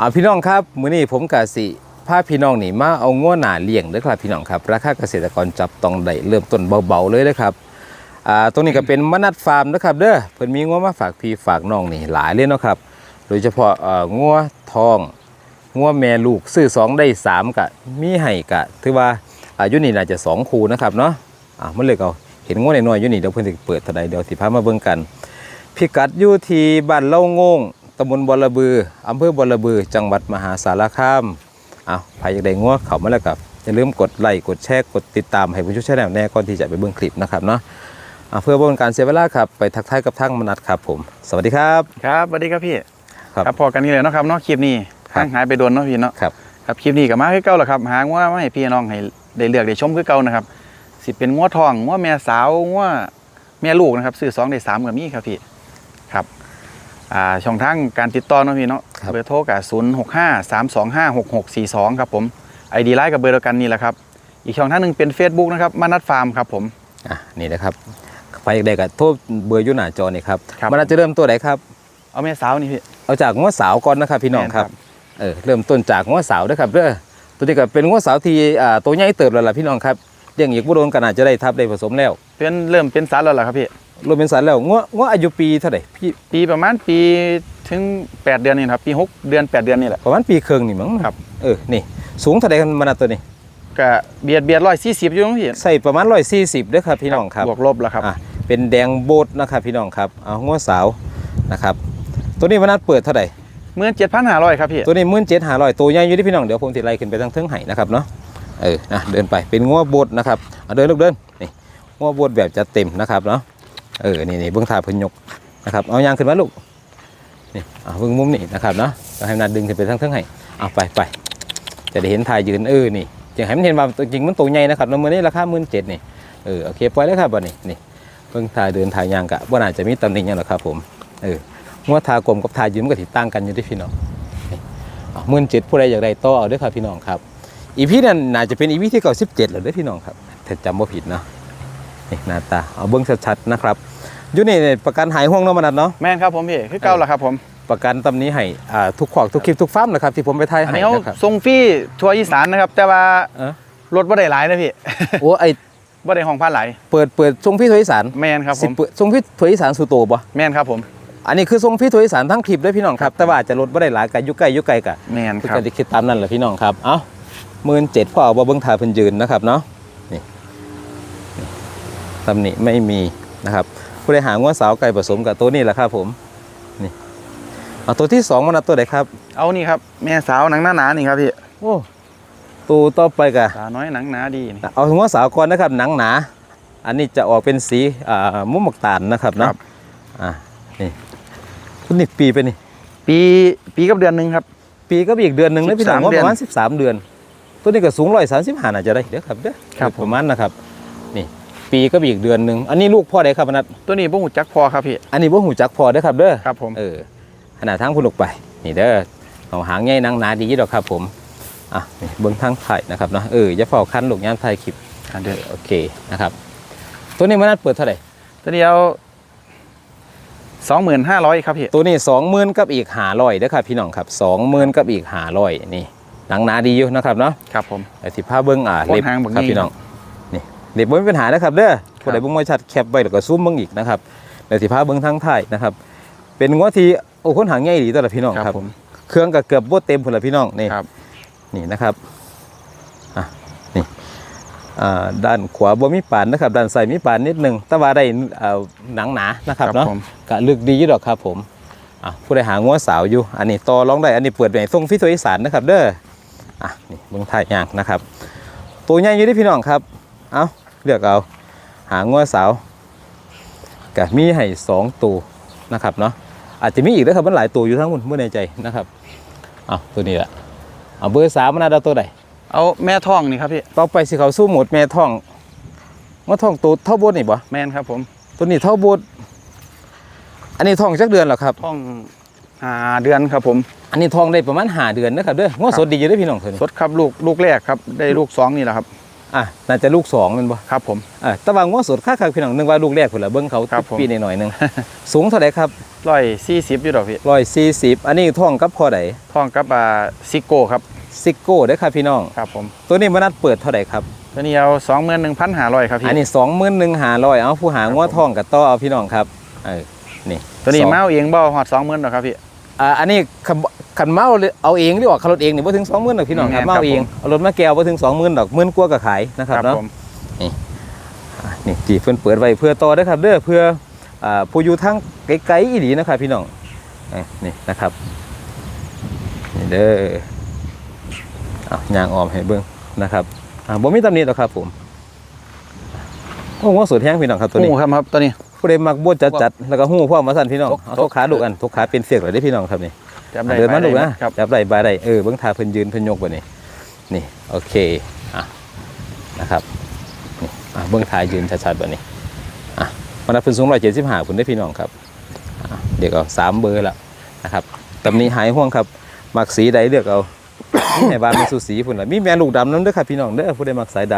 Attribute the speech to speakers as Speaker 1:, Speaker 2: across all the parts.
Speaker 1: อ่าพี่น้องครับมื้อนี้ผมกะสิพาพี่น้องนี่มาเอาง้วหนาเลี้ยงเด้อครับพี่น้องครับราคาเกษตรกรจับต้องได้เริ่มต้นเบาๆเลยนะครับอ่าตรงนี้ก็เป็นมนัดฟาร์มนะครับเด้อเพิ่นมีง้วมาฝากพี่ฝากน้องนี่หลายเลยเนาะครับโดยเฉพาะเอ่อง้วทองง้วแม่ลูกซื้อสองได้สามกะมีให้กะถือว่าอายุนี่น่าจะสองคูนะครับเนาะอ่ามันเลยเอาเห็นง้วน้อยๆอยู่นี่เดี๋ยวเพิ่นสิเปิดเท่าใดเดี๋ยวสิพามาเบิ่งกันพิกัดอยู่ที่บ้านเล่างง ตำบลบอระบืออำเภอบอระบือ จังหวัดมหาสารคามเอาใครอยากได้งัวเขามาแล้วครับอย่าลืมกดไลค์กดแชร์กดติดตามให้ผู้ช่วยแนลแน่ก่อนที่จะไปเบิ่งคลิปนะครับเนาะอะเพื่อบ่เป็นการเสียเวลาครับไปทักทายกับทั้งมนัดครับผม สวัสดีครับ
Speaker 2: ครับสวัสดีครับพี่
Speaker 1: ครับ
Speaker 2: พอกันนี่เลยเนาะครับเนาะคลิปนี้
Speaker 1: ครับ
Speaker 2: ห่างหายไปโดนเนาะพี่เนาะ
Speaker 1: ครับ
Speaker 2: ครับคลิปนี้ก็มาคือเก่าแหละครับหาว่ามาให้พี่น้องให้ได้เลือกได้ชมคือเก่านะครับสิเป็นงัวทองงัวแม่สาวงัวแม่ลูกนะครับซื้อสองได้สามกับมีครับพี่ครับอ่า ช่องทางการติดต่อเนาะพี่เนาะ
Speaker 1: ครับ
Speaker 2: เบอร์โทรกับศูนย์หกห้าสามสองห้าหกหกสี่สองครับผมไอดีไลน์กับเบอร์เดียวกันนี่แหละครับ อีกช่องทางหนึ่งเป็น Facebook นะครับมานัดฟาร์มครับผม
Speaker 1: อะนี่นะครับใครอยากได้ก็โทรเบอร์อยู่หน้าจอนี่ครับ
Speaker 2: ครับ
Speaker 1: มนัดจะเริ่มตัวไหนครับ
Speaker 2: เอาแม่สาวนี่พี่
Speaker 1: เอาจากงัวสาวก่อนนะครับพี่น้องครับ
Speaker 2: แม่นครับ
Speaker 1: เออเริ่มต้นจากงัวสาวเด้อครับเด้อตัวนี้ก็เป็นงัวสาวที่อ่าตัวใหญ่เติบแล้วล่ะพี่น้องครับเลี้ยงอีกบ่โดนก็น่าจะได้ทับได้ผสมแล้ว
Speaker 2: เป็นเริ่มเป็นสารแล้วล่ะครับพี่
Speaker 1: รวมเป็นสันแล้วงัวงัวอายุปีเท่าไหร่พี่
Speaker 2: ปีประมาณปีถึง 8 เดือนนี่นะครับ ปี 6 เดือน 8 เดือนนี่แหละ
Speaker 1: ประมาณปีครึ่งนี่มั้ง
Speaker 2: ครับ
Speaker 1: เออนี่สูงเท่าไหร่กันมานาตัวนี้
Speaker 2: ก็เบียดเบียดร้อยสี่สิบอยู่ตรงพี่
Speaker 1: ใส่ประมาณ140เด้อครับพี่น้องครับ
Speaker 2: บวกลบแล้วครับ
Speaker 1: อะเป็นแดงโบดนะครับพี่น้องครับเอางัวสาวนะครับตัวนี้มานัดเปิดเท่าไหร่
Speaker 2: เมื่อเจ็ดพันห้าร้อยครับพี่
Speaker 1: ตัวนี้มื่นเจ็ดหาร้อยตัวใหญ่อยู่ที่พี่น้องเดี๋ยวผมติไล่ขึ้นไปทางเทิงไห้นะครับเนาะเออนะเดินไปเป็นงัวโบดนะครับเอาเดินลูกเดินนี่งัวโบดแบบจะเต็มนะครับเนาะ เออนี่นี่เบื้องท่าเพิ่นยกนะครับเอายางขึ้นมาลูกนี่เอาเบื้องมุมนี่นะครับเนาะก็ให้นัดดึงขึ้นไปทางเทิงไห้เอาไปไปจะได้เห็นถ่ายยืนเออนี่จึงให้มันเห็นว่าจริงมันตัวใหญ่นะครับแล้วมื้อนี้ราคาหมื่นเจ็ดนี่เออโอเคปล่อยแล้วครับบัดนี้นี่เบื้องท่าเดินถ่ายยางกะว่าน่าจะมีตำหนิยังหรอกครับผมเอองัวทากลมกับทายยืนมันก็สิดต่างกันอยู่ที่พี่น้องหมื่นเจ็ดผู้ใดอยากได้ต่อเอาด้วยครับพี่น้องครับอีพีนั้นน่าจะเป็นอีพีที่เก้าสิบเจ็ดหรือเด้พี่น้องครับถ้าจำว่าผิดเนาะ นี่หน้าตาเอาเบิ้งชัดๆนะครับอยู่นี่เนี่ยประกันหายห่วงเนาะมนัดเนาะ
Speaker 2: แม่นครับผมพี่คือเก่าแล้วครับผม
Speaker 1: ประกันตำนี้ให้อ่าทุกขอกทุกคลิปทุกฟาร์มนะครับที่ผมไปถ่าย
Speaker 2: อัน
Speaker 1: ให้
Speaker 2: นี้เขา
Speaker 1: นะครับ
Speaker 2: ส่งฟรีทัวร์อีสานนะครับ แต่ว่า
Speaker 1: เออ
Speaker 2: รถบ่ได้หลายนะพี่
Speaker 1: โอ้ไอ
Speaker 2: บ่ได้ห้องพันหลาย
Speaker 1: เปิดเปิดทรงพี่ถวยอีสาน
Speaker 2: แม่นครับผ
Speaker 1: สิ
Speaker 2: ม
Speaker 1: เปิดทรงพี่ถวยอีสานสู่โตบ่
Speaker 2: แม่นครับผม
Speaker 1: อันนี้คือทรงพี่ถวยอีสานทั้งคลิปเด้วยพี่น้องครับ แต่ว่าอาจจะลดบ่ได้หลายกันยุใกล้ยุไกลกะ
Speaker 2: แม่น
Speaker 1: คือ
Speaker 2: ครับ
Speaker 1: จะได้คิดตามนั่นแหละพี่น้องครับ เอ้าหมื่นเจ็ดพ่อเอาบ่เบิ้งถ่ายเพิ่นยืนนะครับเนาะนี่นี่ ตำหนิไม่มีนะครับผู้ใดหางว่าสาวไก่ผสมกับตัวนี้แหละครับผมนี่เอาตัวที่สองมันเอาตัวไหนครับ
Speaker 2: เอานี่ครับ แม่สาวหนังหน้าหนานี่ครับพี่
Speaker 1: โอ้ตัวต่อไปกะ
Speaker 2: สาวน้อยหนังหนาดีนี่
Speaker 1: เอาหัวสาวก่อนนะครับหนังหนา อันนี้จะออกเป็นสีอ่ามุมหมกตาลนะครับเนาะอ่านี่คุณนี่ปีไปนี่
Speaker 2: ปีปีกับเดือนหนึงครับ
Speaker 1: ปีก็อีกเดือนหนึ่งนะพี่น้อง
Speaker 2: 13
Speaker 1: ว่า
Speaker 2: เดื
Speaker 1: ป
Speaker 2: อน
Speaker 1: ระมาณ13เดือน ตัวนี้ก็สูงร้อยสามสิบห้าน่าจะได้เด้อครับเด้อ
Speaker 2: ครับผม
Speaker 1: ประมาณนะครับ นี่ ปีก็อีกเดือนหนึ่งอันนี้ลูกพ่อได้ครับอนัด
Speaker 2: ตัวนี้บ่หูจักพอครับพี่
Speaker 1: อันนี้บ่หูจักพ่อเด้อครับเด้อ
Speaker 2: ครับผม
Speaker 1: เออขนาดทั้งผู้ลูกไป นี่เด้อเอาหางใหญ่หนังหนาดีดอกครับผมอะนี่เบิ้งทางไทยนะครับเนาะเอออย่าเฝ้าคันลูกยามไทยคลิป
Speaker 2: อะเดี๋ยว
Speaker 1: โอเคนะครับ ตัวนี้มันนัดเปิดเท่าไหร่
Speaker 2: ตัวเดียวสองหมื่นห้าร้อยครับพี่
Speaker 1: ตัวนี้สองหมื่นกับอีกหาร้อยเด้อครับพี่น้องครับสองหมื่นกับอีกหาร้อยนี่หนังหนาดีอยู่นะครับเนาะ
Speaker 2: ครับผม
Speaker 1: ไอ้ที่ผ้าเบิ้งอ่า
Speaker 2: โคตร
Speaker 1: เล็บ
Speaker 2: หางบัก
Speaker 1: ครับ
Speaker 2: นี่
Speaker 1: พี่น้องนี่ เล็บบ่มีปัญหานะครับเด้อผู้ใด
Speaker 2: ครับ
Speaker 1: เบิ่งมาชัดแคปไว้แล้วก็ซูมเบิ่งอีกนะครับไอ้ที่ผ้าเบิ้งทั้งท้ายนะครับ เป็นงัวที่โอ้คนหางใหญ่ดีตัวละพี่น้อง
Speaker 2: ครับ
Speaker 1: ครับ
Speaker 2: ผม
Speaker 1: เครื่องก็เกือบบ่เต็มพุ่นละพี่น้องนี่
Speaker 2: ครับ
Speaker 1: นี่นะครับอะนี่อ่าด้านขวาบ่มีปานนะครับด้านซ้ายมีปานนิดหนึงแต่ว่าได้เอ่อหนังหนานะครับเนาะ
Speaker 2: ผม
Speaker 1: ก็ลึกดีอยู่ดอกครับผมอะผู้ใดหางัวสาวอยู่ อันนี้ต่อรองได้อันนี้เปิดไปทรงฟิโซอีสานนะครับ เด้ออะนี่เบิ่งถ่ายยางนะครับ ตัวใหญ่อยู่ที่พี่น้องครับ เอา เลือกเอาหางัวสาวก็มีให้สองตัวนะครับเนาะอาจจะมีอีกนะครับมันหลายตัวอยู่ทั้งหมดเมื่อในใจนะครับเอาตัวนี้แหละเอาเบอร์สามมันเอาตัวใด
Speaker 2: เอาแม่ท้องนี่ครับพี่
Speaker 1: ต่อไปสิเขาสู้หมดแม่ท่องว่าท่องตัวเท่าโบดนี่บ่
Speaker 2: แม่นครับผม
Speaker 1: ตัวนี้เท่าโบดอันนี้ท่องจักเดือนเหรอครับ
Speaker 2: ท้องหาเดือนครับผม
Speaker 1: อันนี้ทองได้ประมาณหาเดือนนะครับเด้อง้อสดดีอยู่เด้อพี่น้องเถอะ
Speaker 2: สดครับลูกลูกแรกครับได้ลูกสองนี่แหละครับ
Speaker 1: อะน่าจะลูกสองแมันบ่
Speaker 2: ครับผม
Speaker 1: อะแตะวางง้อสดค่าครับพี่น้องนึกว่าลูกแรกพุ่นละเบิ่งเขา
Speaker 2: ครับผม
Speaker 1: ปีหน่อยๆหนึง สูงเท่าไหร่ครับ
Speaker 2: ร้อยสี่สิบอยู่ดอกพี่
Speaker 1: 140อันนี้ท่องกับพอใด
Speaker 2: ท่องกับอ่าซิโก้ครับ
Speaker 1: ซิโก้เด้อครับพี่น้อง
Speaker 2: ครับผม
Speaker 1: ตัวนี้มันนัดเปิดเท่าไหร่ครับ
Speaker 2: ตัวนี้เอาสองหมื่นหนึ่งพันห้าร้อยครับพี่
Speaker 1: อันนี้21,500เอาผู้หาง้อทองกับต่อเอาพี่น้องครับเออนี่
Speaker 2: ตัวนี้
Speaker 1: สอง
Speaker 2: เมาเอาเองบ่หอดสองหมื่นดอกครับพี่
Speaker 1: อ่าอันนี้ขันขันเมาเอาเองหรือว่าขับรถเองนี่บ่ถึง20,000ดอกพี่น้องครับ
Speaker 2: แม่นครับ
Speaker 1: เมาเองเอารถมาแก้วบ่ถึง20,000ดอกหมื่นกว่าก็ขายนะครับเนาะ
Speaker 2: ผม
Speaker 1: อะนี่ที่เพิ่นเปิดไว้เพื่อต่อเด้อครับเด้อเพื่ออ่าผู้อยู่ทางไกลๆอีหลีนะครับพี่น้องเอ้ยนี่นะครับนี่เด้อเอายางออมให้เบิ่งนะครับอ่าบ่มีตำหนิหรอกครับผมโอ้โหสุดแห้งพี่น้องครับตัวนี้
Speaker 2: หูครับครับตัวนี้
Speaker 1: ผู้ใดมักบวจัดจัดๆแล้วก็หู้พร้อมมาสั่นพี่น้อง
Speaker 2: ตก
Speaker 1: เอาทกขาดูกันทกขาเป็นเสียกเลยได้อพี่น้องครับนี่
Speaker 2: จับได้
Speaker 1: เดินมาดู
Speaker 2: ไป
Speaker 1: นะ
Speaker 2: ครับ
Speaker 1: จับได้บายได้เออเบิ่งทาเพิ่นยืนเพิ่นยกบ่นี่นี่โอเคอะนะครับนี่อะเบิ่งทายืนชัดๆบ่นี่อะมันนับเพิ่นสูง175พุ่นได้อพี่น้องครับอะเดี๋ยวเอาสามเบอร์ละนะครับตำนี้หายห่วงครับมักสีใดเลือกเอานี่ในบ้านมีสูสีพุ่นล่ะมีแม่ลูกดำนำเด้อครับพี่น้องเด้อผู้ใดมักสายด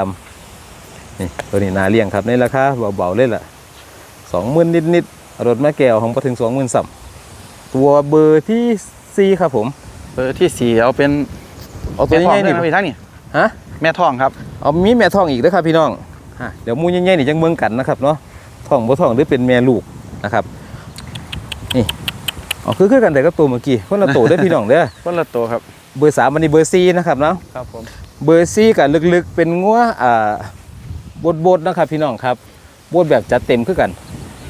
Speaker 1: ำนี่ตัวนี้นาเลี้ยงครับในราคาเบาๆเลยล่ะ 20,000นิดๆเอารถมาแก้วของบ่ถึง20,000ซ้ำตัวเบอร์ที่สี่ครับผม
Speaker 2: เบอร์ที่สี่เอาเป็น
Speaker 1: เอาตัว
Speaker 2: แม่ท
Speaker 1: ให
Speaker 2: อง
Speaker 1: ญ่ๆนี่
Speaker 2: ด้วยนะพี่ทั้งนี่
Speaker 1: ฮะ
Speaker 2: แม่ทองครับ
Speaker 1: เอามีแม่ท้องอีกเด้อครับพี่น้องฮะเดี๋ยวหมูใหญ่ๆนี่จังเบิ่งกันนะครับเนาะท้องบ่ท้องหรือเป็นแม่ลูกนะครับนี่เอาคือคือกันแต่กับตัวเมื่อกี้คนละตัวเด้อพี่น้องเด้อ
Speaker 2: คนละตัวครับ
Speaker 1: เบอร์สามอันนี้เบอร์สี่นะครับเนาะ
Speaker 2: ครับผม
Speaker 1: เบอร์สี่กับลึกๆเป็นงัวอ่าบดๆนะครับพี่น้องครับบดแบบจัดเต็มคือกัน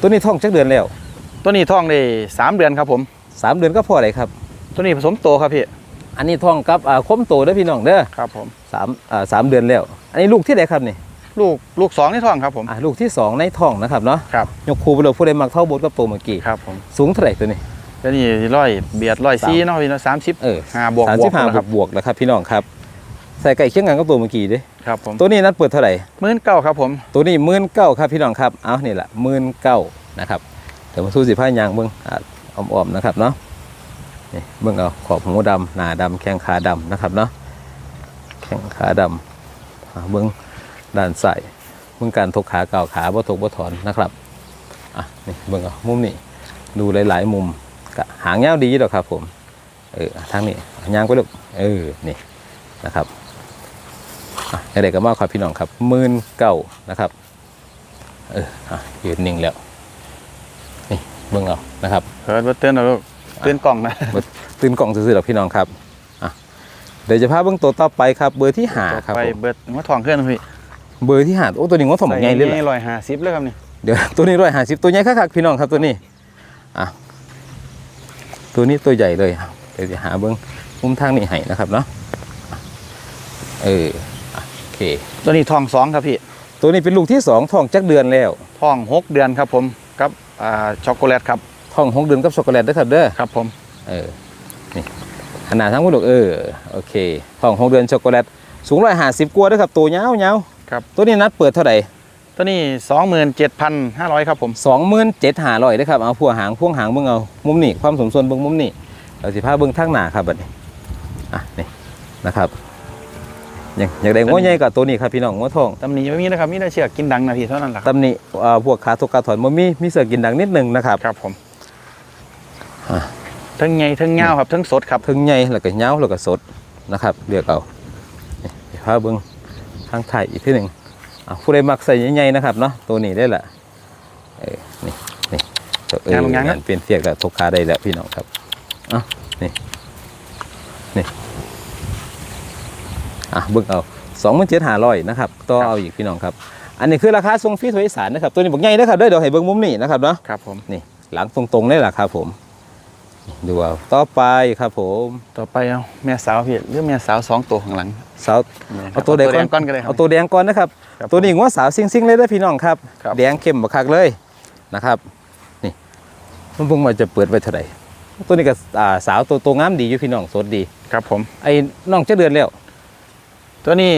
Speaker 1: ตัวนี้ท้องจักเดือนแล้ว
Speaker 2: ตัวนี้ทองได้สามเดือนครับผม
Speaker 1: สามเดือนก็พอเลยครับ
Speaker 2: ตัวนี้ผสมโตครับพี่
Speaker 1: อันนี้ท้องกับอ่าคมโตเด้อพี่น้องเด้อ
Speaker 2: ครับผม
Speaker 1: สามอ่าสามเดือนแล้ว อันนี้ลูกที่ไหนครับนี่
Speaker 2: ลูกลูกสองนี่ทองครับผม
Speaker 1: อะลูกที่สองในท้องนะครับเนาะ
Speaker 2: ครับ
Speaker 1: ยกคูไปเลยผู้ใดมักเท่าบดกับตัวเมื่อกี้
Speaker 2: ครับผม
Speaker 1: สูงเท่าไหร่ตัวนี้
Speaker 2: ตัวนี้ร้อยเบียดร้อยสี่เนาะพี่เนาะสามสิบ
Speaker 1: เออ
Speaker 2: ห้าบวก
Speaker 1: สาม
Speaker 2: บว
Speaker 1: สิ
Speaker 2: ก
Speaker 1: บห้า
Speaker 2: นะ
Speaker 1: บ
Speaker 2: ครั
Speaker 1: ว
Speaker 2: บ
Speaker 1: กบวกๆนะครับพี่น้องครับ ใส่ไก่เคียงกันกับตัวเมื่อกี้เด้
Speaker 2: ครับผม
Speaker 1: ตัวนี้นัดเปิดเท่าไหร่
Speaker 2: หมื่นเก้าครับผม
Speaker 1: ตัวนี้หมื่นเก้าครับพี่น้องครับเอานี่แหละหมื่นเก้านะครับเดี๋ยวมาสู้สิผ้ายางเบิ้งอะอ้อมๆนะครับเนาะนี่เบิ้งเอาขอบหูดำหน้าดำแข้งขาดำนะครับเนาะแข้งขาดำอะเบิ้งด้านใส่เบิ้งการทกขาเก่าวขาบ่ทกบ่ถอนนะครับอะนี่เบิ้งเอามุมนี้ดูหลายๆมุมกะหางยาวดีดอกครับผมเออทางนี้ยางไปลูกเออนี่นะครับ อะเด็กๆก็มาครับพี่น้องครับหมื่นเก้านะครับเอออะยืนนิ่งแล้วนี่เบิ่งเอานะครับ
Speaker 2: เฮิร์ตเตือนเอาลูกเตือนกล่องนะ
Speaker 1: ตื่นกล่องซื่อๆหรอกพี่น้องครับอะเดี๋ยวจะพาเบิ่งตัวต่อไปครับเบอร์ที่หาครับ
Speaker 2: ไป
Speaker 1: ผม
Speaker 2: เบิดหัวทองเคลื่อนพี่
Speaker 1: เบอร์ที่หาโอ้ตัวนี้งดถมใหญ่เลยเหรอ
Speaker 2: ร้อยห้าสิบเลยครับนี่
Speaker 1: เดี๋ยวตัวนี้ร้อยห้าสิบตัวใหญ่คักๆพี่น้องครับตัวนี้อะตัวนี้ตัวใหญ่เลยเดี๋ยวจะหาเบิ่งมุมทางนี้ให้นะครับเนาะเอออะโอ เค
Speaker 2: ตัวนี้ทองสองครับพี่
Speaker 1: ตัวนี้เป็นลูกที่สองท้องจักเดือนแล้ว
Speaker 2: ทองหกเดือนครับผมกับอ่าช็อกโกแลตครับ
Speaker 1: ท้องหกเดือนกับช็อกโกแลตด้วยครับเด้อ
Speaker 2: ครับผม
Speaker 1: เออนี่ขนาดทั้งหมดเออโอเคท้องหกเดือนช็อกโกแลตสูงร้อยห้าสิบกว่าด้วยครับตัวยาวยาว
Speaker 2: ครับ
Speaker 1: ตัวนี้นัดเปิดเท่าไหร่
Speaker 2: ตัวนี้สองหมื่นเจ็ดพันห้าร้อยครับผม
Speaker 1: สองหมื่นเจ็ดหาร้อยด้วยครับเอาพวงหางพวงหางเบิ่งเอามุมนี้ความสมส่วนเบิ่งมุมนี้เราสิพาเบิ่งทางหน้าครับบัดนี้อะนี่นะครับ อยากอยากได้ง้อใหญ่กับตัวนี้ครับพี่น้องง้อทอง
Speaker 2: ตำหนิไม่มีนะครับมีแต่เชือกกินดังนะพี่เท่านั้นแหละครับ
Speaker 1: ตำหนิอ่าพวกขาทกขาถอนบ่มีมีเสือกินดังนิดหนึงนะครับ
Speaker 2: ครับผม
Speaker 1: อะ
Speaker 2: ทั้งไงทั้งเงาครับทั้งสดครับ
Speaker 1: ถึงใหญ่แล้วก็ยาวแล้วก็สดนะครับเลือกเอานี่เดี๋ยวพาเบิ้งทางไทายอีกทีหนึ่งอะผู้ใดมักใส่ใหญ่ๆนะครับเนาะตัวนี้ได้ละเออนี่นี่ตัวเออนั่นเป็นเสียกแล้วทกขาได้แล้วพี่น้องครับเอะนี่นี่ อะเบิ้งเอาสองหมื่นเจ็ดห้าร้อยนะครับต่อเอาอีกพี่น้องครับ อันนี้คือราคาทรงฟรีทวอีสานนะครับตัวนี้บอกใหญ่นะครับเด้อเดี๋ยวให้เบิ้งมุมนี้นะครับเนาะ
Speaker 2: ครับผม
Speaker 1: นี่หลังตรงๆเลยล่ะครับผมนี่ดูเอาต่อไปครับผม
Speaker 2: ต่อไปเอาแม่สาวพี่เรื่องแม่สาวสองตัวข้างหลัง
Speaker 1: สาวเอาตัวแดงก่อน
Speaker 2: ก้อนก็ได้ครั
Speaker 1: เอาตัวแดงก่อนนะครับ
Speaker 2: ครับ
Speaker 1: ตัวนี้งัวสาวซิ่งๆเลยเด้อพี่น้องครับ
Speaker 2: ครับ
Speaker 1: แดงเข้มบักคักเลยนะครับ นี่มันเพิ่งมาจะเปิดไว้เท่าไหร่ตัวนี้ก็อ่าสาวตัวตัวงามดีอยู่พี่น้องสดดี
Speaker 2: ครับผม
Speaker 1: ไอ้น้องจะเดือนแล้ว
Speaker 2: ตัวนี้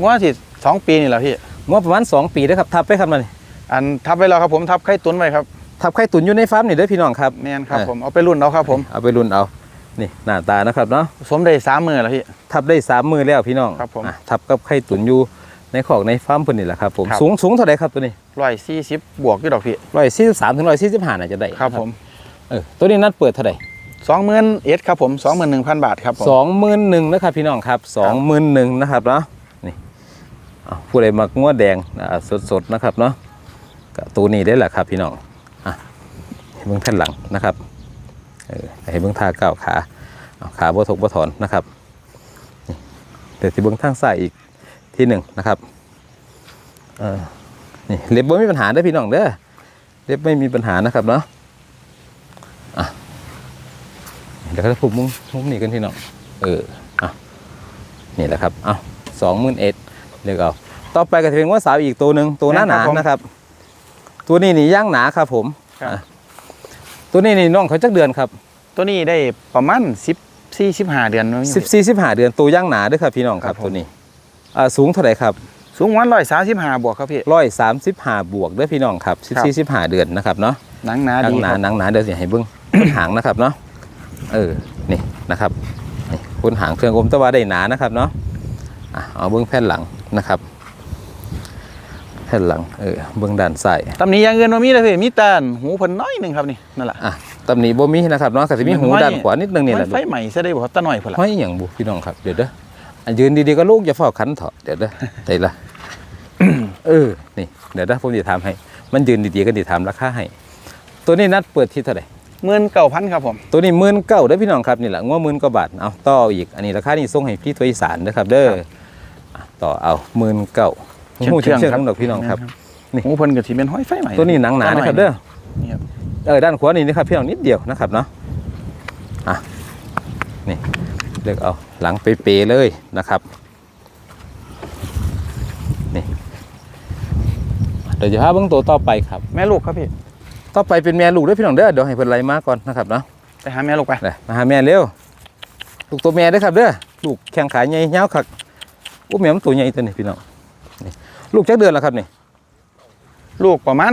Speaker 2: งวดที่สองปีนี่แหละพี่
Speaker 1: งัวประมาณ 2 ปีนะครับทับไปครับมัน
Speaker 2: อันทับไว้แล้วครับผมทับไข่ตุนไว้ครับ
Speaker 1: ทับไข่ตุนอยู่ในฟาร์มนี่เด้อพี่น้องครับ
Speaker 2: แมนครับ
Speaker 1: เออ
Speaker 2: ผมเอาไปรุ่นเอาครับผม
Speaker 1: เอาไปรุ่นเอานี่หน้าตานะครับเนาะ
Speaker 2: สมได้สามมือแล้วพี่
Speaker 1: ทับได้สามมือแล้วพี่น้อง
Speaker 2: ครับผม
Speaker 1: อะทับกับไข่ตุนอยู่ในขอกในฟาร์มเพิ่นนี่แหละครับผม
Speaker 2: ครับ
Speaker 1: สูงสูงเท่าไหร่ครับตัวนี้
Speaker 2: ร้อยสี่สิบบวกอยู่ดอกพี่
Speaker 1: ร้อยสี่สิบสามถึงร้อยสี่สิบห้าน่าจะได้
Speaker 2: ครับผม
Speaker 1: เออตัวนี้นัดเปิดเท่าไหร่
Speaker 2: สองหมื่นเอสครับผมสองหมื่นหนึ่งพันบาทครับผม
Speaker 1: สองหมื่นหนึ่งนะครับพี่น้องครับสองหมื่นหนึ่งนะครับเนาะนี่เอาผู้ใดมักงัวแดงสดสดๆนะครับเนาะก็ตัวนี้ได้แหละครับพี่น้องอะให้เบิ่งแผ่นหลังนะครับเออให้เบิ่งท่าก้าวขาเอาขาบ่ทกบ่ถอนนะครับนี่เดี๋ยวที่เบิ่งทางซ้ายอีกที่หนึ่งนะครับเออนี่เล็บบ่มีปัญหาเด้อพี่น้องเด้อเล็บไม่มีปัญหานะครับเนาะอะ เดี๋ยวก็ผูกมุ้งมุ้งนี่กันพี่น้องเอออะนี่แหละครับเอาสองหมื่นเอ็ดเลือกเอาต่อไปก็จะเป็นว่าสาวอีกตัวหนึ่งตัวหน้าหนานะครับ ตัวนี้นี่ย่างหนาครับผม
Speaker 2: ครับ
Speaker 1: อะตัวนี้นี่น้องเขาจักเดือนครับ
Speaker 2: ตัวนี้ได้ประมาณสิบสี่สิบห้าเดือนมั้ง
Speaker 1: สิบสี่สิบห้าเดือนตัวย่างหนาเด้วยครับพี่น้องครับ
Speaker 2: ครับผม
Speaker 1: ตัวนี้อ่าสูงเท่าไหร่ครับ
Speaker 2: สูงวันร้อยสามสิบห้าบวกครับพี่
Speaker 1: ร้อยสามสิบห้าบวกเด้วยพี่น้องครับสิบ
Speaker 2: ครับ
Speaker 1: สี่สิบห้าเดือนนะครับเนาะ
Speaker 2: หนังหนา
Speaker 1: หนั
Speaker 2: ดี
Speaker 1: งหนา
Speaker 2: ครับ
Speaker 1: หนังหนาเดี๋ยวสิให้เบิ้งหางนะครับเนาะ เออนี่นะครับนี่คุณหางเครื่องอมตะวันได้หนานะครับเนาะอะเอาเบิ้งแผ่นหลังนะครับแผ่นหลังเออเบิ้งด้านซ้าย
Speaker 2: ตำหนี้ยังเงินมามีเลยพี่มีแต่หูเพิ่นน้อยหนึ่งครับนี่นั่นแหละ
Speaker 1: อะตำหนิบ่มีนะครับเนาะก็สิมีหู
Speaker 2: มันห้อย
Speaker 1: ด้านขวานิดนึงนี่แหละ
Speaker 2: ไฟใหม่ซะได้บ่ครับตาหน่อยพุ่นล่ะ
Speaker 1: ห้อยอหย่างบุพี่น้องครับเดี๋ยวเด้ออันยืนดีๆก็ลูกอย่าเฝ้าขันเถอะเดี๋ยวเด้อได้ละเออนี่เดี๋ยวเด้อผมจะถามให้ มันยืนดีๆก็จะถามราคาให้ ตัวนี้นัดเปิดที่เท่าไหร่
Speaker 2: หมื่นเก้าพันครับผม
Speaker 1: ตัวนี้หมื่นเก้าเด้อพี่น้องครับนี่แหละงัวหมื่นกว่าบาทเอาต่ออีกอันนี้ราคานี่ส่งให้พี่ตัวอีสานนะครับ เด้ออะต่อเอาหมื่นเก้าหูเชื่องเชื่องๆดอกพี่น้องครับนี่
Speaker 2: หูเพิ่นก็สิเป็นห้อยไฟใหม่
Speaker 1: ตัวนี้หนังหนานะครับเด้อ
Speaker 2: นี่ครับ
Speaker 1: เออด้านขวานี่นะครับพี่น้องนิดเดียวนะครับเนาะอะนี่เลือกเอาหลังเปๆเลยนะครับนี่เดี๋ยวจะพาเบิ้งตัวต่อไปครับ
Speaker 2: แม่ลูกครับพี่
Speaker 1: ต่อไปเป็นแม่ลูกเด้วยพี่น้องเด้อเดี๋ยวให้เพิ่นไล่มาก่อนนะครับเนาะ
Speaker 2: ไปหาแม่ลูกไป
Speaker 1: เลยมาหาแม่เร็วลูกตัวแม่เด้อครับเด้อลูกแข้งขาใหญ่ยาวคักอู้แม่มันตัวใหญ่ตัวนี้พี่น้องนี่ลูกจักเดือนแล้วครับนี่
Speaker 2: ลูกประมาณ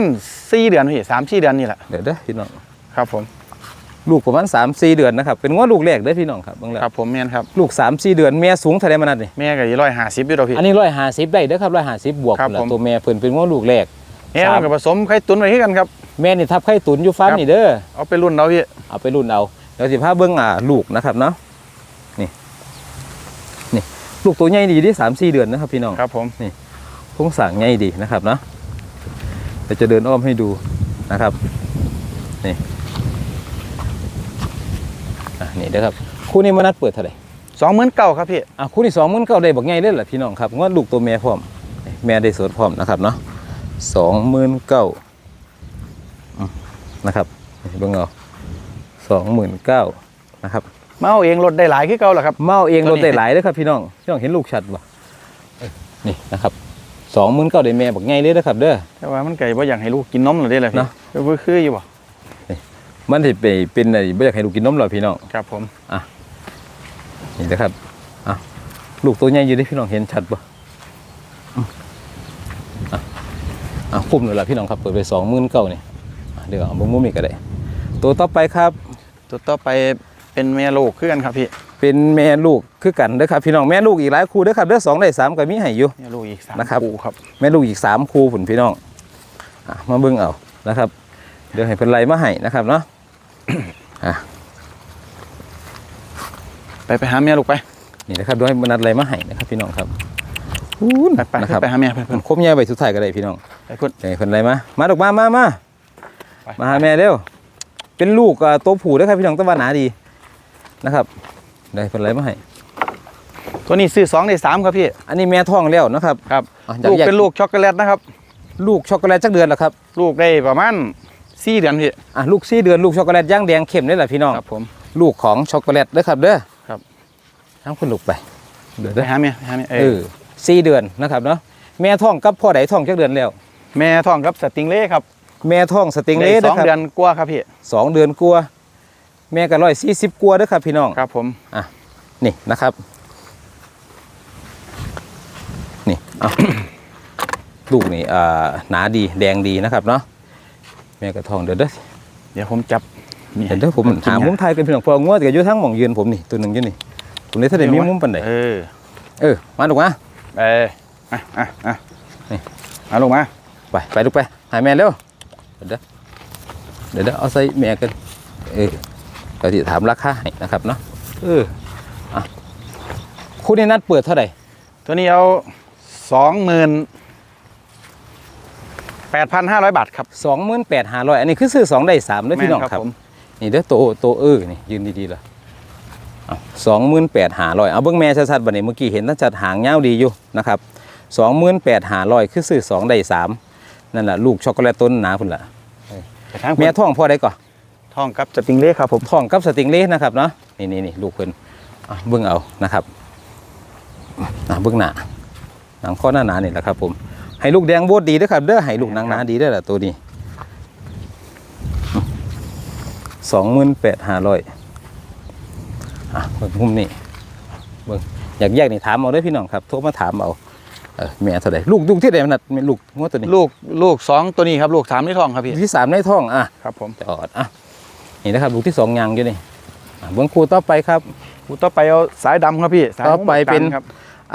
Speaker 2: สี่เดือนพี่สามสี่เดือนนี่แหละ
Speaker 1: เดี๋ยวเด้อพี่น้อง
Speaker 2: ครับผม
Speaker 1: ลูกประมาณ3 4เดือนนะครับเป็นง้อลูกแรกเด้อพี่น้องครับเบิ่งแล้ว
Speaker 2: ครับผมแม่นครับ
Speaker 1: ลูก3 4เดือนแม่สูงเท่าใดมานัดนี่
Speaker 2: แม่ก็ร้อยห้าสิบอยู่ดอกพี่
Speaker 1: อันนี้ร้อยห้าสิบได้เด้อครับร้อยห้าสิบบวก
Speaker 2: ครับ
Speaker 1: พุ่นล่ะ
Speaker 2: ผม
Speaker 1: ตัวแม่เพิ่นเป็นง้อลูกแรก
Speaker 2: แม่มันก็ผสมไข่ตุ๋นไว้ให้กันครับ
Speaker 1: แม่นี่ทับไข่ตุ๋นอยู่ฟาร์ม
Speaker 2: ครับ
Speaker 1: นี่เด้อ
Speaker 2: เอาไปรุ่นเราพี่
Speaker 1: เอาไปรุ่นเอาเดี๋ยวสิพาเบิ่งอ่าลูกนะครับเนาะนี่นี่ลูกตัวใหญ่ดีที่สามสี่เดือนนะครับพี่น้อง
Speaker 2: ครับผม
Speaker 1: โครงสร้างใหญ่ดีนะครับเนาะเดี๋ยวจะเดินอ้อมให้ดูนะครับนี่อะนี่เด้อครับคู่นี้มานัดเปิดเท่าไหร่
Speaker 2: สองหมื่นเก้าครับพี่
Speaker 1: อะคู่ที่สองหมื่นเก้าได้บักใหญ่เลยล่ะพี่น้องครับง้อลูกตัวแม่พร้อมแม่ได้สดพร้อมนะครับเนาะ สองหมื่นเก้านะครับเบิ่งเอาสองหมื่นเก้านะครับ
Speaker 2: มาเอาเองรถได้หลายขึ้นเก่าเหรอครับ
Speaker 1: เมาเอง
Speaker 2: ตัว
Speaker 1: ร
Speaker 2: นี้
Speaker 1: ถได้หลายเลยครับพี่น้อง พี่น้องเห็นลูกชัดบ่เอ้ยนี่นะครับสองหมื่นเก้าได้แม่บักใหญ่เลยนะครับ เด้อ
Speaker 2: แต่ว่ามันไก่ว่าอยากให้ลูกกินนมหรือได้เลยพี่
Speaker 1: เนาะ
Speaker 2: ก็คือคืออยู่บ่
Speaker 1: มันสิไปเป็นอะไรบ่อยากให้ลูกกินนมหรอกพี่น้อง
Speaker 2: ครับผม
Speaker 1: นี่นะครับ อะ ลูกตัวใหญ่อยู่เด้พี่น้องเห็นชัดบ่อืมอะ อะคุ้มเลยล่ะพี่น้องครับเปิดไปสองหมื่นเก้านี่อะเดี๋ยวเอาเบิ่งมุมนี้ก็ได้ ตัวต่อไปครับ
Speaker 2: ตัวต่อไปเป็นแม่ลูกคือกันครับพี่
Speaker 1: เป็นแม่ลูกคือกันเด้อครับพี่น้องแม่ลูกอีกหลายคู่เด้อครับเด้อสองได้สามก็มีให้อยู่
Speaker 2: แม่ลูกอีกสาม
Speaker 1: นะครับ
Speaker 2: คู่ครับ
Speaker 1: แม่ลูกอีกสามคู่ผุนพี่น้องอะมาเบิ่งเอานะครับ เดี๋ยวให้เพิ่นไล่มาให้นะครับเนาะอะ
Speaker 2: ไปไปหาแม่ลูกไป
Speaker 1: นี่นะครับเดี๋ยวให้บรรนัดไล่มาให้นะครับพี่น้องครับอู้น
Speaker 2: ไปไป
Speaker 1: นะครับ
Speaker 2: ไปหาแม่เพื่
Speaker 1: ผ
Speaker 2: อน
Speaker 1: มคมใหญ่ไปสุดท้ายก็ได้พี่น้อง
Speaker 2: ๆไปพุ่น
Speaker 1: เดี๋ยวให้เพิ่นไล่มามาดอกมามามา
Speaker 2: ไป
Speaker 1: มาหาแม่เร็วเป็นลูกอ่าตัวผู้เด้อครับพี่น้องตะวันหนาดีนะครับเดี๋ยวให้เพิ่นไล่มาให้
Speaker 2: ตัวนี้ซื้อสองได้สามครับพี่
Speaker 1: อันนี้แม่ท้องแล้วนะครับ
Speaker 2: ครับ
Speaker 1: อะอยา
Speaker 2: ลูก
Speaker 1: แย
Speaker 2: เป็นลูกช็อกโกแลตนะครับ
Speaker 1: ลูกช็อกโกแลตจักเดือนแล้วครับ
Speaker 2: ลูกได้ประมาณสี่เดือนพี่
Speaker 1: อะลูกสี่เดือนลูกช็อกโกแลตย่างแดงเข้มนี่แหละพี่น้อง
Speaker 2: ครับผม
Speaker 1: ลูกของช็อกโกแลตเด้อครับเด้อ
Speaker 2: ครับ
Speaker 1: ทั้งคนลูกไปเดี๋ยว
Speaker 2: ไป
Speaker 1: เด้อ
Speaker 2: หาแม่ไปหาแม่เอ
Speaker 1: เอ
Speaker 2: อ
Speaker 1: อสี่เดือนนะครับเนาะแม่ท้องกับพ่อใดท้องจักเดือนแล้ว
Speaker 2: แม่ท้องกับสติงเล่ครับ
Speaker 1: แม่ท้องสติงเล่
Speaker 2: ได้ส
Speaker 1: เด้
Speaker 2: อ
Speaker 1: องครับ
Speaker 2: เดือนกว่าครับพี่
Speaker 1: สองเดือนกลัวาแม่ก็ร้อยสี่สิบกลัวาเด้อครับพี่น้อง
Speaker 2: ครับผม
Speaker 1: นี่นะครับ นี่เอาลูกนี่อ่าหนาดีแดงดีนะครับเนาะแม่ก็ท้องเดี๋ยวเด้อ
Speaker 2: เดี๋ยวผมจับนี่
Speaker 1: เห็นเด้อผม
Speaker 2: กิน
Speaker 1: หามุมไทยกันพี่น้องพองวดกับอยู่ทั้งหม่องยืนผมนี่ตัวหนึ่งอยู่นี่ผมเลยถ้าได้มีมุมปันไหน
Speaker 2: เออ
Speaker 1: เออมาดูมา
Speaker 2: เอออะอะอะ
Speaker 1: นี่
Speaker 2: เอาลงมา
Speaker 1: ไปไปลูกไปหาแม่เร็วเดี๋ยวเด้อเดี๋ยวเด้อเอาใส่แม่กันเออก็ที่ถามราคาให้นะครับเนาะเอออะคู่นี้นัดเปิดเท่าไหร่
Speaker 2: ตัวนี้เอาสองหมื่นแปดพันห้าร้อยบาทครับ
Speaker 1: สองหมื่นแปดห้าร้อยอันนี้คือซื้อสองได้สามด้วยพี่น้อง
Speaker 2: แม่
Speaker 1: ครับ
Speaker 2: ผม
Speaker 1: นี่เด้อโตโตเออนี่ยืนดีๆเลย สองหมื่นแปดห้าร้อยเอาเบิ้งแม่ชัดๆบัดนี้เมื่อกี้เห็นตั้งจัดหางเงาวดีอยู่นะครับสองหมื่นแปดห้าร้อยคือซื้อสองได้สามนั่นแหละลูกช็อกโกแลตต้นหนาพุ่นละ
Speaker 2: ไปทาง
Speaker 1: แม่ท้องพ่อได้ก่อน
Speaker 2: ท่องกับสปริงเล่ครับผม
Speaker 1: ท้องกับสติงเล่นะครับเนาะนี่นี่นี่ลูกเพิ่นอะเบิ้งเอานะครับอะเบิ้งหนาหนังข้อหน้าหนานี่แหละครับผมให้ลูกแดงโบดดีเด้อครับเด้อให้ลูกหนังหนาดีเด้อล่ะตัวนี้สองหมื่นแปดห้าร้อย อะเบิ้งมุมนี่เบิ้งอยากแยกนี่ถามเอาเด้อพี่น้องครับโทรมาถามเอาเออแม่เท่าไหร่ลูกลูกที่ไหนมันนัดแม่ลูกงวดตัวนี้
Speaker 2: ลูกลูกสองตัวนี้ครับ ลูกสามที่ท้องครับพี่
Speaker 1: ที่สามในท้องอะ
Speaker 2: ครับผม
Speaker 1: จอดอะนี่นะครับลูกที่สองยางอยู่นี่อะเบิ้งครูต่อไปครับ
Speaker 2: กูต่อไปเอาสายดำครับพี่สาย
Speaker 1: ต่อไปเป็น
Speaker 2: มุกดำครับ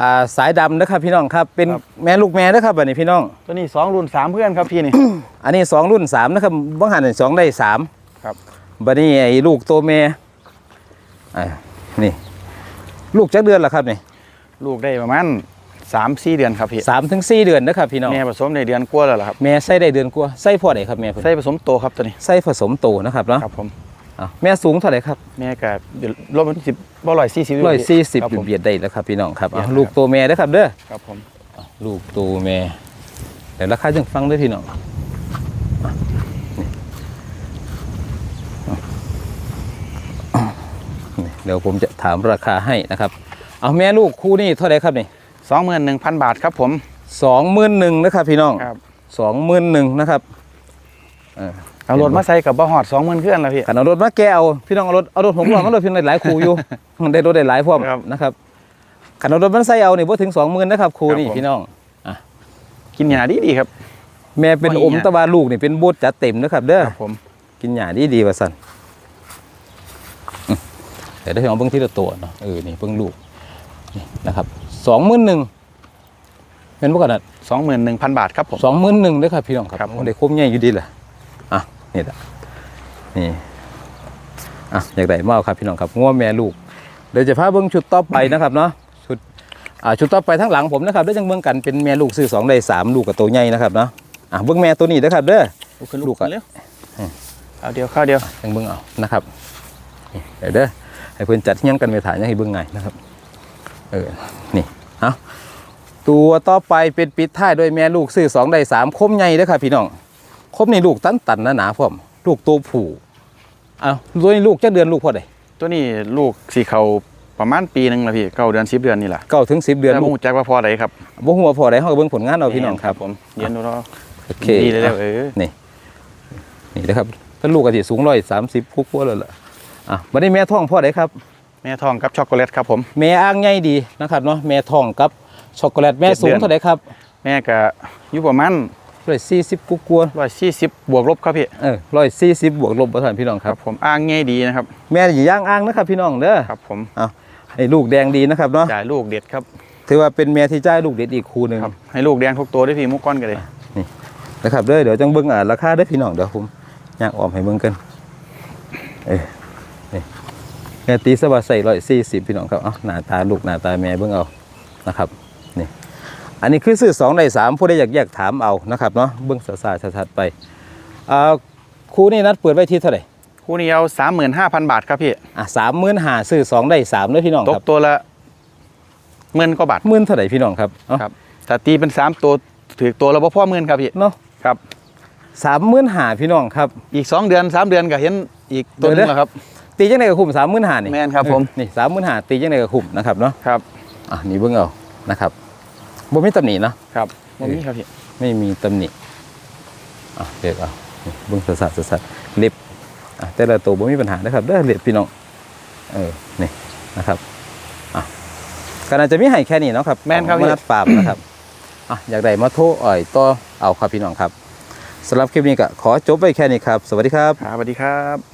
Speaker 1: อ่าสายดำนะครับพี่น้องครับเป็น
Speaker 2: ครับ
Speaker 1: แม่ลูกแม่นะครับบัดนี้พี่น้อง
Speaker 2: ตัวนี้สองรุ่นสามเพื่อนครับพี่นี่
Speaker 1: อันนี้สองรุ่นสามนะครับบังหันสองได้สาม
Speaker 2: ครับ
Speaker 1: บัดนี้ไอ้ลูกตัวแม่อ่า นี่ ลูกจักเดือนละครับนี่
Speaker 2: ลูกได้ประมาณสามสี่เดือนครับพี่
Speaker 1: สามถึงสี่เดือนนะครับพี่น้อง
Speaker 2: แม่ผสมในเดือนกว่าแล้วล่ะครับ
Speaker 1: แม่ใส่ได้เดือนกว่าใส่พ่อไหนครับแม่เพิ่น
Speaker 2: ใส่ผสมโตครับตัวนี้
Speaker 1: ใส่ผสมโตนะครับเนาะ
Speaker 2: ครับผม
Speaker 1: อะแม่สูงเท่าไหร่ครับ
Speaker 2: แม่กับรถมันสิบบ่ร้อยสี่สิบ
Speaker 1: ร้อยสี่สิบ
Speaker 2: ครับผม
Speaker 1: เบียดได้แล้วครับพี่น้องครับอะ
Speaker 2: เบียดครับ
Speaker 1: ลูกตัวแม่นะครับเด้อ
Speaker 2: ครับผม
Speaker 1: ลูกตัวแม่เดี๋ยวราคาจังฟังเด้วยพี่น้องอะนี่อะนี่ เดี๋ยวผมจะถามราคาให้นะครับ เอาแม่ลูกคู่นี่เท่าไหร่ครับนี่
Speaker 2: สองหมื่นหนึ่งพันบาทครับผม
Speaker 1: สองหมื่นหนึ่งนะครับพี่น้อง
Speaker 2: ครับ
Speaker 1: สองหมื่นหนึ่งนะครับเออ
Speaker 2: เอารถมาใส่กับบ่หอดสองหมื่นเครื่องแล้วพี่
Speaker 1: ขันเอารถมาแกเอาพี่น้องเอารถเอารถผมก่อนมันรถเพียงหลายๆคูอยู่ได้รถได้หลายพวก
Speaker 2: ครับ
Speaker 1: นะครับขันเอารถมันใส่เอาเนี่ยพอถึงสองหมื่นนะครับครูนี่
Speaker 2: ครับผม
Speaker 1: พี่น้อง
Speaker 2: กินยาดีดีๆครับ
Speaker 1: แม่เป็น
Speaker 2: ว่า
Speaker 1: อ
Speaker 2: อย่าง
Speaker 1: ม
Speaker 2: เงี้ย
Speaker 1: ตะวาลูกนี่เป็นบูดจัดเต็มนะครับเด้อ
Speaker 2: ครับผม
Speaker 1: กินหยาดีดีว่าสันอืม แต่ได้เอาเบิ้งที่ละตัวเนาะเออนี่เบิ้งลูกนี่นะครับสองหมื่นหนึ่งเป็นพวกกันนะ
Speaker 2: สองหมื่นหนึ่งพันบาทครับผม
Speaker 1: สองหมื่นหนึ่งเด้อครับพี่น้องครับ
Speaker 2: ครับผม
Speaker 1: โอ้ได้คุ้มใหญ่อยู่ดีแหละอะนี่แหละนี่อะอยากได้มาเอาครับพี่น้องครับงัวแม่ลูกเดี๋ยวจะพาเบิ้งชุดต่อไปนะครับเนาะชุดอ่าชุดต่อไปทั้งหลังผมนะครับได้จังเบิ้งกันเป็นแม่ลูกซื้อสองได้สามลูกกับตัวใหญ่นะครับเนาะอะเบิ้งแม่ตัวนี้นะครับเด้อ
Speaker 2: ลูกขึ้น
Speaker 1: ลู
Speaker 2: ลู
Speaker 1: ก
Speaker 2: ก
Speaker 1: อะ
Speaker 2: ขึ้นเร็วเอาเดียวข้าวเดียว
Speaker 1: ยังเบิ้งเอานะครับนี่เดี๋ยวเด้อ ให้เพื่อนจัดเฮี้ยังกันไปถ่ายยังให้เบิ้งไงนะครับเออนี่เอาตัวต่อไปเป็นปิดท้ายด้วยแม่ลูกซื้อสองได้สามคมใหญ่เด้อครับพี่น้องคมนี่ลูกตันตันๆนะหนาพร้อมลูกตัวผู้เอาตัวนี้ลูกจะเดือนลูกพอใด
Speaker 2: ตัวนี้ลูกสีเขาประมาณปีหนึ่งแล้วพี่เก้าเดือนสิบเดือนนี่แหละ
Speaker 1: เก้าถึงสิบเดือน
Speaker 2: แต่
Speaker 1: ลู
Speaker 2: มู
Speaker 1: ก
Speaker 2: แจ็คว่าพอใดครับ
Speaker 1: บ่หัวาพอใดเฮาก็เบิ่งผลงานเอาพี่น้องครับ
Speaker 2: ผมเรียนดูเนาะ
Speaker 1: โอเค
Speaker 2: ดีเลยแล้วเออ
Speaker 1: นี่นี่นะครับถ้าลูกก็สิสูงร้อยสามสิบกุ๊กๆเลยล่ะ อะบัดนี้แม่ท้องพ่อใดครับ
Speaker 2: แม่ทองกับช็อกโกแลตครับผม
Speaker 1: แม่อ้างใหญ่ดีนะครับเนาะแม่ทองกับช็อกโกแลตแม่
Speaker 2: เจ็ด
Speaker 1: สูง
Speaker 2: เดือน
Speaker 1: เท่าไหร่ครับ
Speaker 2: แม่ก็อยู่ประมาณ
Speaker 1: ร้อยสี่สิบกุ๊กกัว
Speaker 2: ร้อยสี่สิบบวกลบครับพี่
Speaker 1: เออร้อยสี่สิบบวกลบประทานพี่น้อง
Speaker 2: ค
Speaker 1: ค
Speaker 2: รั
Speaker 1: รั
Speaker 2: บ บ ผมอ้างง่ายดีนะครับ
Speaker 1: แม่อย่าย่างอ้างนะครับพี่น้องเด้อ
Speaker 2: ครับผม
Speaker 1: ให้ลูกแดงดีนะครับเนาะ
Speaker 2: จ่ายลูกเด็ดครับ
Speaker 1: ถือว่าเป็นแม่ที่จ่ายลูกเด็ดอีกคู่หนึ่ง
Speaker 2: ครับ ให้ลูกแดงทุกตัวด้วยพี่มุกก้อนกันเลย
Speaker 1: นะครับเด้อเดี๋ยวจังเบิ่งอ่าราคาเด้อพี่น้องเดี๋ยวผมย่างออมให้เบิ่งกันเอ้ย นี่แม่ตีสบาใส่ร้อยสี่สิบพี่น้องครับ เอ้าหน้าตาลูกหน้าตาแม่เบิ่งเอานะครับนี่อันนี้คือซื้อสองในสามผู้ใดอยากแยกถามเอานะครับเนาะเบิ่งสาๆชัดๆไปอ่าคู่นี้นัดเปิดไว้ที่เท่าไหร่
Speaker 2: คู่นี้เอาสามหมื่นห้าพันบาทครับพี่
Speaker 1: อะสามหมื่นหาซื้อสองได้สามเด้อพี่น้อง
Speaker 2: ต
Speaker 1: ค
Speaker 2: ก
Speaker 1: รับ
Speaker 2: ตัวละหมื่นกว่าบาท
Speaker 1: หมื่นเท่าไหร่พี่น้องครับเอ้า
Speaker 2: ครับแต่ตีเป็นสามตัวถือตัวละบ่พ่อหมื่นครับพี่
Speaker 1: เนาะ
Speaker 2: ครับ
Speaker 1: สามหมื่นหาพี่น้องครับ
Speaker 2: อีกสองเดือนสามเดือนก็เห็นอีกตัวหนึ
Speaker 1: เดี๋
Speaker 2: ง
Speaker 1: ยวนะ
Speaker 2: แล้วครับ
Speaker 1: ตีจังไดกับคุ้มสามหมื่นหานี่
Speaker 2: แม่นครับผม
Speaker 1: เออนี่สามหมื่นหาตีจังไดกับคุ้มนะครับเนาะ
Speaker 2: ครับ
Speaker 1: อะนี่เบิ่งเอานะครับบ่มีตำหนิเนาะ
Speaker 2: ครับบ่มีครับพี่
Speaker 1: ไม่มีตำหนิอะเด็กเอานี่เบิ่งสัดสัดสัดเล็บอะแต่ละตัวบ่มีปัญหานะครับเด้อเล็บพี่น้องเออนี่นะครับอะก็น่าจะมีให้แค่นี้เนาะครับ
Speaker 2: แม่นครับ
Speaker 1: ของ
Speaker 2: พี่
Speaker 1: มนัดฟาร์มนะครับอะอยากได้มาโทรอ่อยต่อเอาครับพี่น้องครับสำหรับคลิปนี้ก็ขอจบไว้แค่นี้ครับ สวัสดีครับ
Speaker 2: ครับสวัสดีครับ